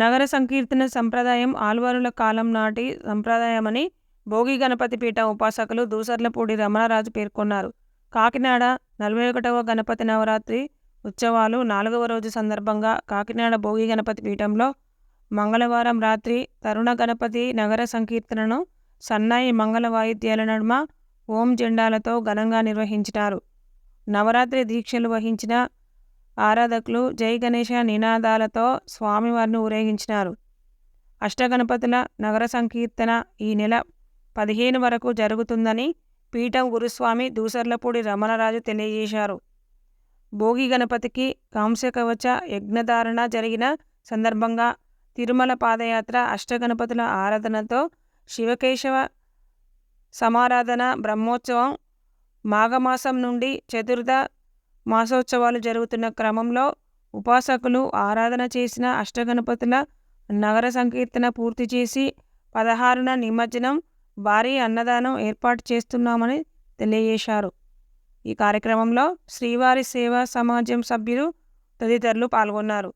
నగర సంకీర్తన సంప్రదాయం ఆల్వారుల కాలం నాటి సంప్రదాయమని భోగి గణపతి పీఠ ఉపాసకులు దూసర్లపూడి రమణరాజు పేర్కొన్నారు. కాకినాడ నలభై ఒకటవ గణపతి నవరాత్రి ఉత్సవాలు నాలుగవ రోజు సందర్భంగా కాకినాడ భోగి గణపతి పీఠంలో మంగళవారం రాత్రి తరుణ గణపతి నగర సంకీర్తనను సన్నాయి మంగళ వాయిద్యాల నడుమ ఓం జెండాలతో ఘనంగా నిర్వహించినారు. నవరాత్రి దీక్షలు వహించిన ఆరాధకులు జై గణేశ నినాదాలతో స్వామివారిని ఊరేగించినారు. అష్టగణపతుల నగర సంకీర్తన ఈ నెల పదిహేను వరకు జరుగుతుందని పీఠం గురుస్వామి దూసర్లపూడి రమణరాజు తెలియజేశారు. భోగి గణపతికి కాంస్యకవచ యజ్ఞధారణ జరిగిన సందర్భంగా తిరుమల పాదయాత్ర అష్టగణపతుల ఆరాధనతో శివకేశవ సమారాధన బ్రహ్మోత్సవం మాఘమాసం నుండి చతుర్థ మాసోత్సవాలు జరుగుతున్న క్రమంలో ఉపాసకులు ఆరాధన చేసిన అష్టగణపతుల నగర సంకీర్తన పూర్తి చేసి పదహారున నిమజ్జనం భారీ అన్నదానం ఏర్పాటు చేస్తున్నామని తెలియజేశారు. ఈ కార్యక్రమంలో శ్రీవారి సేవా సమాజం సభ్యులు తదితరులు పాల్గొన్నారు.